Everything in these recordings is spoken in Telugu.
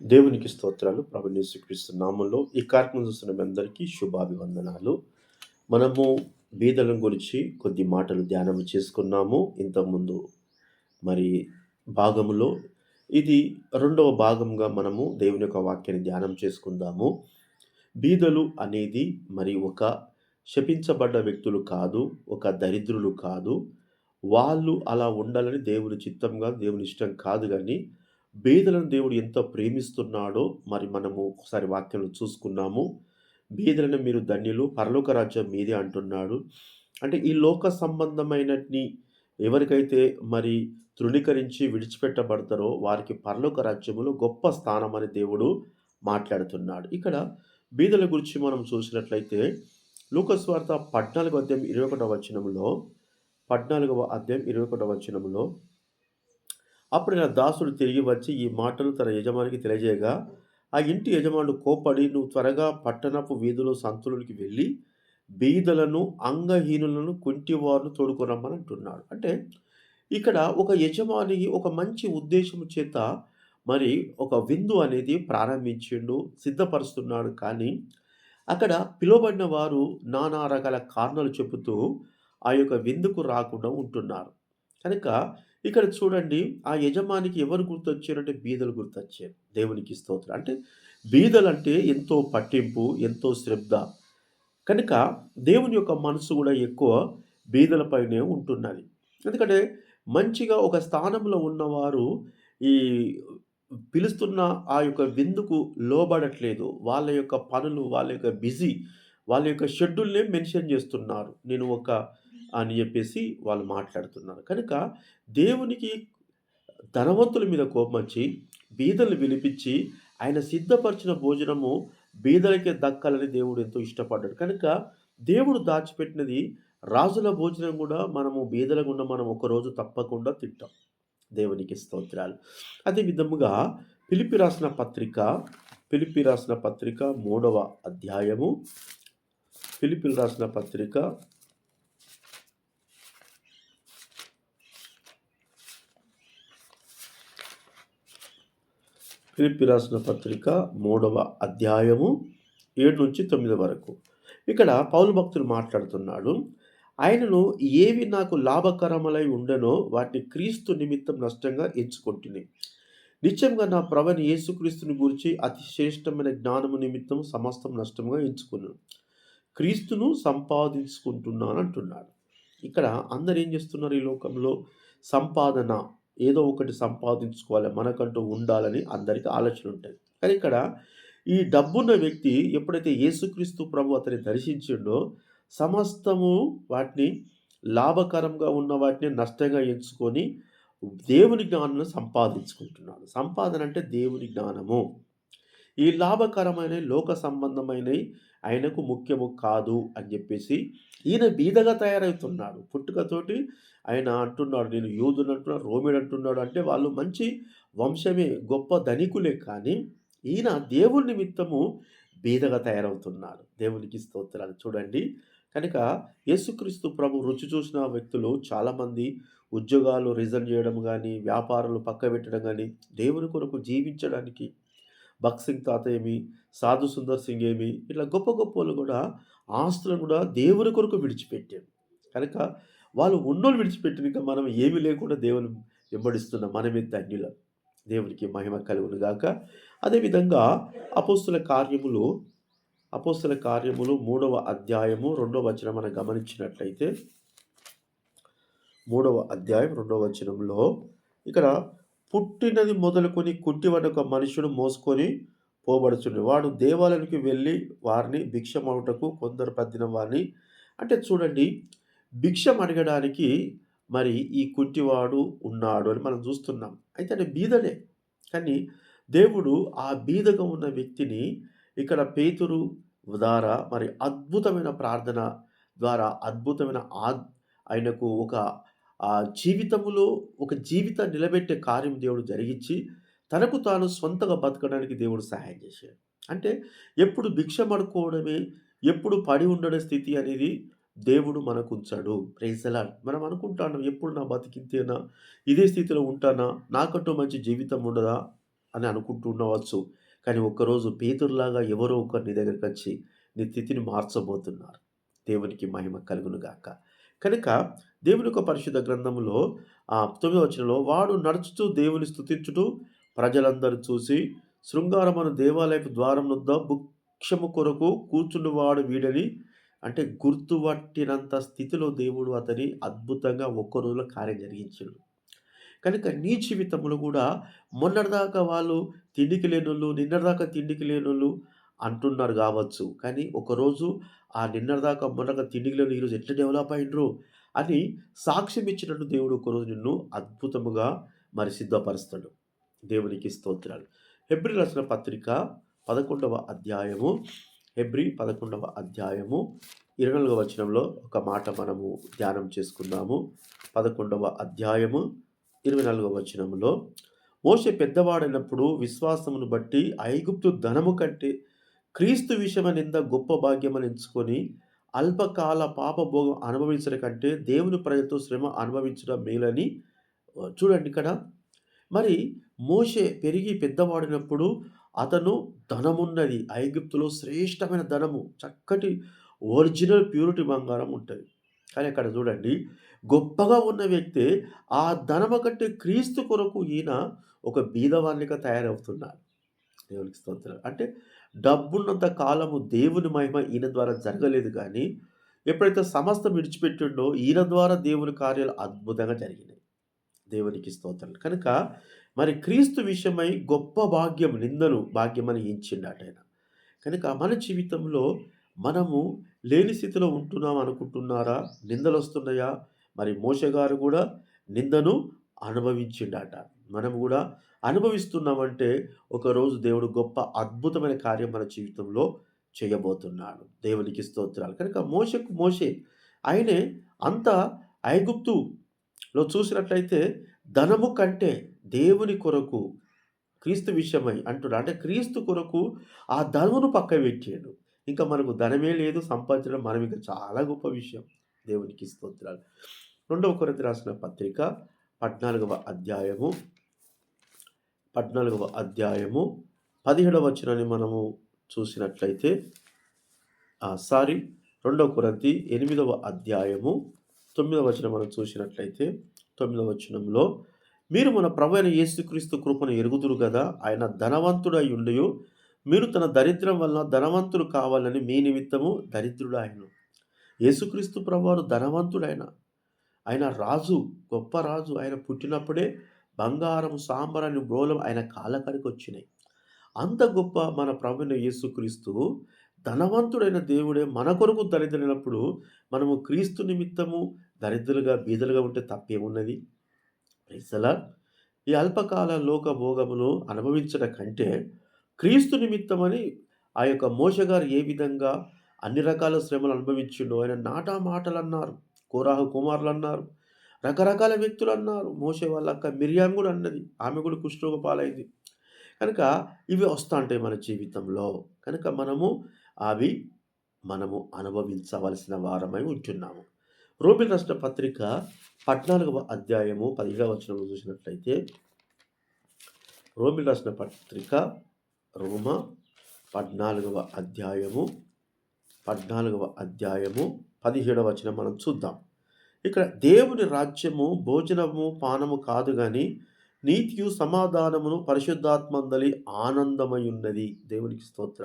దేవునికి స్తోత్రాలు ప్రభుని యేసుక్రీస్తు నామంలో. ఈ కార్యక్రమం చూస్తున్న మీ అందరికీ శుభాభివందనాలు. మనము బీదలం గురించి కొద్ది మాటలు ధ్యానం చేసుకున్నాము. ఇంతకుముందు మరి భాగములో ఇది రెండవ భాగంగా మనము దేవుని యొక్క వాక్యాన్ని ధ్యానం చేసుకుందాము. బీదలు అనేది మరి ఒక శపించబడ్డ వ్యక్తులు కాదు ఒక దరిద్రులు కాదు. వాళ్ళు అలా ఉండాలని దేవుని చిత్తంగా దేవుని ఇష్టం కాదు కానీ బీదలను దేవుడు ఎంత ప్రేమిస్తున్నాడో మరి మనము ఒకసారి వాక్యంలో చూసుకున్నాము. బీదలను మీరు ధన్యులు పరలోక రాజ్యం మీదే అంటున్నాడు. అంటే ఈ లోక సంబంధమైనటిని ఎవరికైతే మరి తృణీకరించి విడిచిపెట్టబడతారో వారికి పరలోక రాజ్యములో గొప్ప స్థానం అని దేవుడు మాట్లాడుతున్నాడు. ఇక్కడ బీదల గురించి మనం చూసినట్లయితే లోకస్వార్థ పద్నాలుగో అధ్యాయం ఇరవై ఒకటవ వచనంలో పద్నాలుగవ అధ్యాయం ఇరవై ఒకటవ వచనంలో అప్పుడు నా దాసుడు తిరిగి వచ్చి ఈ మాటలు తన యజమానికి తెలియజేయగా ఆ ఇంటి యజమానుడు కోపడి నువ్వు త్వరగా పట్టణపు వీధులు సంతులకి వెళ్ళి బీదలను అంగహీనులను కుంటివారును తోడుకొనమ్మని అంటున్నాడు. అంటే ఇక్కడ ఒక యజమాని ఒక మంచి ఉద్దేశం చేత మరి ఒక విందు అనేది ప్రారంభించిండు సిద్ధపరుస్తున్నాడు. కానీ అక్కడ పిలువబడిన వారు నానా రకాల కారణాలు చెబుతూ ఆ యొక్క విందుకు రాకుండా ఉంటున్నారు. కనుక ఇక్కడ చూడండి ఆ యజమానికి ఎవరు గుర్తొచ్చారంటే బీదలు గుర్తొచ్చారు. దేవునికి స్తోత్రం. అంటే బీదలంటే ఎంతో పట్టింపు ఎంతో శ్రద్ధ. కనుక దేవుని యొక్క మనసు కూడా ఎక్కువ బీదలపైనే ఉంటున్నది. ఎందుకంటే మంచిగా ఒక స్థానంలో ఉన్నవారు ఈ పిలుస్తున్న ఆ యొక్క విందుకు లోబడట్లేదు. వాళ్ళ యొక్క పనులు వాళ్ళ యొక్క బిజీ వాళ్ళ యొక్క షెడ్యూల్నే మెన్షన్ చేస్తున్నారు. నేను ఒక అని చెప్పేసి వాళ్ళు మాట్లాడుతున్నారు. కనుక దేవునికి ధనవంతుల మీద కోపమొచ్చి బీదలు వినిపించి ఆయన సిద్ధపరిచిన భోజనము బీదలకే దక్కాలని దేవుడు ఎంతో ఇష్టపడ్డాడు. కనుక దేవుడు దాచిపెట్టినది రాజుల భోజనం కూడా మనము బీదల గుండా మనం ఒకరోజు తప్పకుండా తింటాం. దేవునికి స్తోత్రాలు. అదే విధముగా పిలిపి రాసిన పత్రిక పిలిపి రాసిన పత్రిక మూడవ అధ్యాయము. పిలిపిలు రాసిన పత్రిక ఫిలిప్పి రాసిన పత్రిక మూడవ అధ్యాయము ఏడు నుంచి తొమ్మిది వరకు. ఇక్కడ పౌలు భక్తులు మాట్లాడుతున్నాడు ఆయనను ఏవి నాకు లాభకరములై ఉండనో వాటిని క్రీస్తు నిమిత్తం నష్టంగా ఎంచుకుంటుంది నిత్యంగా నా ప్రవని యేసుక్రీస్తుని గురించి అతి శ్రేష్టమైన జ్ఞానము నిమిత్తం సమస్తం నష్టంగా ఎంచుకున్నాను క్రీస్తును సంపాదించుకుంటున్నాను అంటున్నాడు. ఇక్కడ అందరు ఏం చేస్తున్నారు ఈ లోకంలో? సంపాదన. ఏదో ఒకటి సంపాదించుకోవాలి మనకంటూ ఉండాలని అందరికీ ఆలోచన ఉంటుంది కానీ ఇక్కడ ఈ డబ్బున్న వ్యక్తి ఎప్పుడైతే యేసుక్రీస్తు ప్రభు అతని దర్శించిండో సమస్తము వాటిని లాభకరంగా ఉన్న వాటిని నష్టంగా ఎంచుకొని దేవుని జ్ఞానం సంపాదించుకుంటున్నాడు. సంపాదన అంటే దేవుని జ్ఞానము. ఈ లాభకరమైన లోక సంబంధమైనవి ఆయనకు ముఖ్యము కాదు అని చెప్పేసి ఈయన బీదగా తయారవుతున్నాడు. పుట్టుకతోటి ఆయన అంటున్నాడు నేను యూదుని అంటున్నాడు రోమిడు అంటున్నాడు అంటే వాళ్ళు మంచి వంశమే గొప్ప ధనికులే కానీ ఈయన దేవుని నిమిత్తము బీదగా తయారవుతున్నాడు. దేవునికి స్తోత్రాలు. చూడండి కనుక యేసుక్రీస్తు ప్రభు రుచి చూసిన వ్యక్తులు చాలామంది ఉద్యోగాలు రిజైన్ చేయడం కానీ వ్యాపారాలు పక్క పెట్టడం కానీ దేవుని కొరకు జీవించడానికి భక్ సింగ్ తాత ఏమి సాధు సుందర్ సింగ్ ఏమి ఇట్లా గొప్ప గొప్ప వాళ్ళు కూడా ఆస్తులను కూడా దేవుని కొరకు విడిచిపెట్టారు. కనుక వాళ్ళు ఉన్నోళ్ళు విడిచిపెట్టినాక మనం ఏమీ లేకుండా దేవుని వెంబడిస్తున్న మనమే ధన్యుల. దేవునికి మహిమ కలుగును గాక. అదేవిధంగా అపోస్తుల కార్యములు అపోస్తుల కార్యములు మూడవ అధ్యాయము రెండవ వచనం మనం గమనించినట్లయితే మూడవ అధ్యాయం రెండవ వచనంలో ఇక్కడ పుట్టినది మొదలుకొని కుట్టి ఒక మనుషుడు మోసుకొని పోబడుచుండి వాడు దేవాలయానికి వెళ్ళి వారిని భిక్షమవుటకు కొందరు పద్దిన వారిని అంటే చూడండి భిక్షం అడగడానికి మరి ఈ కుంటివాడు ఉన్నాడు అని మనం చూస్తున్నాం. అయితే అంటే బీదనే. కానీ దేవుడు ఆ బీదగా ఉన్న వ్యక్తిని ఇక్కడ పేతురు ద్వారా మరి అద్భుతమైన ప్రార్థన ద్వారా అద్భుతమైన ఆ ఆయనకు ఒక ఆ జీవితములో ఒక జీవిత నిలబెట్టే కార్యం దేవుడు జరిగించి తనకు తాను సొంతగా బతకడానికి దేవుడు సహాయం చేశాడు అంటే ఎప్పుడు భిక్షం అడుకోవడమే ఎప్పుడు పడి ఉండడం స్థితి అనేది దేవుడు మనకు ఉంచాడు ప్రేజలా మనం అనుకుంటాను ఎప్పుడు నా బతికింతేనా ఇదే స్థితిలో ఉంటానా నాకంటూ మంచి జీవితం ఉండదా అని అనుకుంటూ ఉండవచ్చు. కానీ ఒక్కరోజు పేతురులాగా ఎవరో ఒకరు నీ వచ్చి నీ స్థితిని మార్చబోతున్నారు. దేవునికి మహిమ కలుగును గాక. కనుక దేవుని యొక్క పరిశుద్ధ గ్రంథములో ఆ 9వ వచనంలో వాడు నడుచుతూ దేవుని స్థుతించుటూ ప్రజలందరూ చూసి శృంగారమను దేవాలయపు ద్వారం నుద్ద భిక్షము కొరకు కూర్చుండువాడు వీడని అంటే గుర్తుపట్టినంత స్థితిలో దేవుడు అతని అద్భుతంగా ఒక్క రోజులో కార్యం జరిగించాడు. కనుక నీ జీవితంలో కూడా మొన్నటిదాకా వాళ్ళు తిండికి లేనోళ్ళు, నిన్నటిదాకా తిండికి లేనోళ్ళు అంటున్నారు కావచ్చు కానీ ఒకరోజు ఆ నిన్నటిదాకా, మొన్నటిదాకా తిండిలో ఈరోజు ఎట్లా డెవలప్ అయినరు అని సాక్ష్యం ఇచ్చినట్టు దేవుడు ఒకరోజు నిన్ను అద్భుతముగా మరి సిద్ధపరుస్తాడు. దేవునికి స్తోత్రాలు. హెబ్రి రాసిన పత్రిక 11వ అధ్యాయము హెబ్రి పదకొండవ అధ్యాయము 24వ వచనంలో ఒక మాట మనము ధ్యానం చేసుకుందాము. 11వ అధ్యాయము 24వ వచనంలో మోసే పెద్దవాడైనప్పుడు విశ్వాసమును బట్టి ఐగుప్తు ధనము కంటే క్రీస్తు విషయమనింద గొప్ప భాగ్యమని ఎంచుకొని అల్పకాల పాపభోగం అనుభవించడం కంటే దేవుని ప్రజలతో శ్రమ అనుభవించడం మేలని చూడండి ఇక్కడ మరి మోషే పెరిగి పెద్దవాడినప్పుడు అతను ధనమున్నది. ఐగుప్తులో శ్రేష్టమైన ధనము. చక్కటి ఒరిజినల్ ప్యూరిటీ బంగారం ఉంటుంది కానీ అక్కడ చూడండి గొప్పగా ఉన్న వ్యక్తే ఆ ధనము కంటే క్రీస్తు కొరకు ఈయన ఒక బీదవాన్నిగా తయారవుతున్నాడు. దేవునికి స్తోత్రం. అంటే డబ్బున్నంత కాలము దేవుని మహిమ ఈయన ద్వారా జరగలేదు కానీ ఎప్పుడైతే సమస్తం విడిచిపెట్టిండో ఈయన ద్వారా దేవుని కార్యాలు అద్భుతంగా జరిగినాయి. దేవునికి స్తోత్రం. కనుక మరి క్రీస్తు విషయమై గొప్ప భాగ్యం నిందను భాగ్యమని ఎంచిండటాయన. కనుక మన జీవితంలో మనము లేని స్థితిలో ఉంటున్నాం అనుకుంటున్నారా? నిందలు వస్తున్నాయా మరి మోసగారు గారు నిందను అనుభవించిండట. మనం కూడా అనుభవిస్తున్నామంటే ఒకరోజు దేవుడు గొప్ప అద్భుతమైన కార్యం మన జీవితంలో చేయబోతున్నాడు. దేవునికి స్తోత్రాలు. కనుక మోసకు మోషే ఆయనే అంత ఐగుప్తులో చూసినట్లయితే ధనము కంటే దేవుని కొరకు క్రీస్తు విషయమై అంటున్నాడు. అంటే క్రీస్తు కొరకు ఆ ధనమును పక్క పెట్టాడు ఇంకా మనకు ధనమే లేదు సంపాదించడం మనం ఇంకా చాలా గొప్ప విషయం. దేవునికి స్తోత్రాలు. రెండవ కొరత రాసిన పత్రిక 14వ అధ్యాయము 14వ అధ్యాయము 17వ వచనాన్ని మనము చూసినట్లయితే సారీ రెండవ కొరంతి ఎనిమిదవ అధ్యాయము తొమ్మిదవ వచనం మనం చూసినట్లయితే తొమ్మిదవ వచనంలో మీరు మన ప్రభువైన యేసుక్రీస్తు కృపను ఎరుగుదురు కదా ఆయన ధనవంతుడై ఉండియు. మీరు తన దరిద్రం వలన ధనవంతులు కావాలని మీ నిమిత్తము దరిద్రుడు ఆయన యేసుక్రీస్తు ప్రభువారు ధనవంతుడైన. ఆయన రాజు, గొప్ప రాజు. ఆయన పుట్టినప్పుడే బంగారము, అని బ్రోలం ఆయన కాళ్ళ వచ్చినాయి అంత గొప్ప మన ప్రభువైన యేసుక్రీస్తు ధనవంతుడైన దేవుడే మన కొరకు దరిద్రుడైనప్పుడు మనము క్రీస్తు నిమిత్తము దరిద్రులుగా, బీదలుగా ఉంటే తప్పేమున్నది? ప్రైజ్ ఈ అల్పకాల లోక భోగమును అనుభవించడం కంటే క్రీస్తు నిమిత్తమని ఆ యొక్క మోషగారు ఏ విధంగా అన్ని రకాల శ్రమలు అనుభవించిండో ఆయన నాటా మాటలు అన్నారు కోరాహు కుమారులు అన్నారు రకరకాల వ్యక్తులు అన్నారు మోషే వాళ్ళ అక్క మిర్యాము కూడా అన్నది. ఆమె కూడా కుష్ఠరోగ పాలైంది. కనుక ఇవి వస్తాంటాయి మన జీవితంలో. కనుక మనము అవి మనము అనుభవించవలసిన వారమై ఉంటున్నాము. రోమీయులు రాష్ట్ర పత్రిక 14వ అధ్యాయము 17వ వచనంలో చూసినట్లయితే రోమిల్ రాసిన పత్రిక రోమా 14వ అధ్యాయము 14వ అధ్యాయము 17వ వచనం మనం చూద్దాం. ఇక్కడ దేవుని రాజ్యము భోజనము, పానము కాదు కానీ నీతియు, సమాధానమును పరిశుద్ధాత్మందలి ఆనందమయున్నది. దేవునికి స్తోత్ర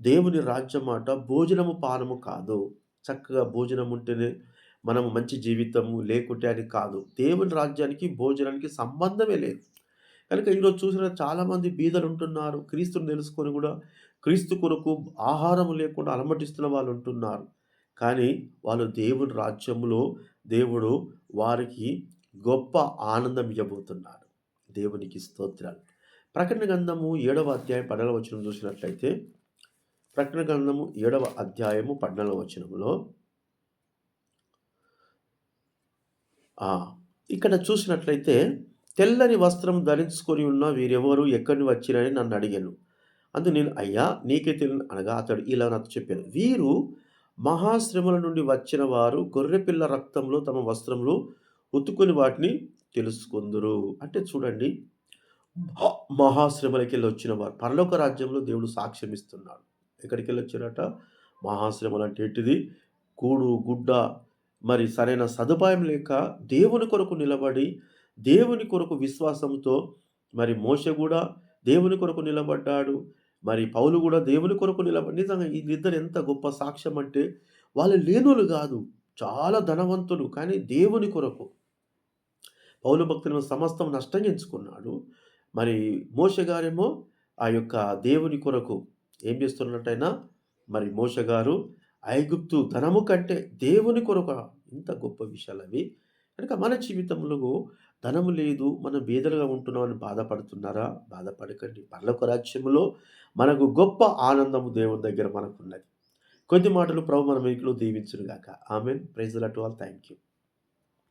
దేవుని రాజ్యం మాట భోజనము, పానము కాదు. చక్కగా భోజనం ఉంటేనే మనము మంచి జీవితము లేకుంటే అని కాదు. దేవుని రాజ్యానికి, భోజనానికి సంబంధమే లేదు. కనుక ఈరోజు చూసిన చాలామంది బీదలు ఉంటున్నారు క్రీస్తుని తెలుసుకొని కూడా క్రీస్తు కొరకు ఆహారము లేకుండా అలమటిస్తున్న వాళ్ళు ఉంటున్నారు కానీ వాళ్ళు దేవుని రాజ్యములో దేవుడు వారికి గొప్ప ఆనందం ఇవ్వబోతున్నాడు దేవునికి స్తోత్రాలు. ప్రకటన గ్రంథము ఏడవ అధ్యాయం 12వ వచనం చూసినట్లయితే ప్రకటన గ్రంథము ఏడవ అధ్యాయము 14వ వచనంలో ఇక్కడ చూసినట్లయితే తెల్లని వస్త్రం ధరించుకొని ఉన్న వీరెవరు ఎక్కడి వచ్చిరని నన్ను అడిగాను అందుకు నేను అయ్యా నీకే తెలియను అనగా అతడు ఇలా నాతో చెప్పాను. వీరు మహాశ్రమల నుండి వచ్చిన వారు గొర్రెపిల్ల రక్తంలో తమ వస్త్రంలో ఉతుకుని వాటిని తెలుసుకుందరు. అంటే చూడండి మహాశ్రమలకెళ్ళి వచ్చిన వారు పరలోక రాజ్యంలో దేవుడు సాక్ష్యం ఇస్తున్నాడు. ఎక్కడికెళ్ళి వచ్చారట మహాశ్రమలు అంటే ఏంటిది? కూడు గుడ్డ మరి సరైన సదుపాయం లేక దేవుని కొరకు నిలబడి దేవుని కొరకు విశ్వాసంతో మరి మోష కూడా దేవుని కొరకు నిలబడ్డాడు. మరి పౌలు కూడా దేవుని కొరకు నిలబడి నిజంగా వీళ్ళిద్దరు ఎంత గొప్ప సాక్ష్యం అంటే వాళ్ళు లేనోళ్ళు కాదు చాలా ధనవంతులు కానీ దేవుని కొరకు. పౌలు భక్తులను సమస్తం నష్టం ఎంచుకున్నాడు. మరి మోష గారేమో ఆ యొక్క దేవుని కొరకు ఏం చేస్తున్నట్టయినా మరి మోష గారు ఐగుప్తు ధనము కంటే దేవుని కొరకు ఇంత గొప్ప విషయాలు అవి. కనుక మన జీవితంలో ధనము లేదు మనం బీదలుగా ఉంటున్నామని బాధపడుతున్నారా? బాధపడకండి. పర్లోక రాజ్యంలో మనకు గొప్ప ఆనందము దేవుని దగ్గర మనకున్నది. కొద్ది మాటలు ప్రభు మన మీకులో దీవించునుగాక. Amen. Praise Lord all. Thank you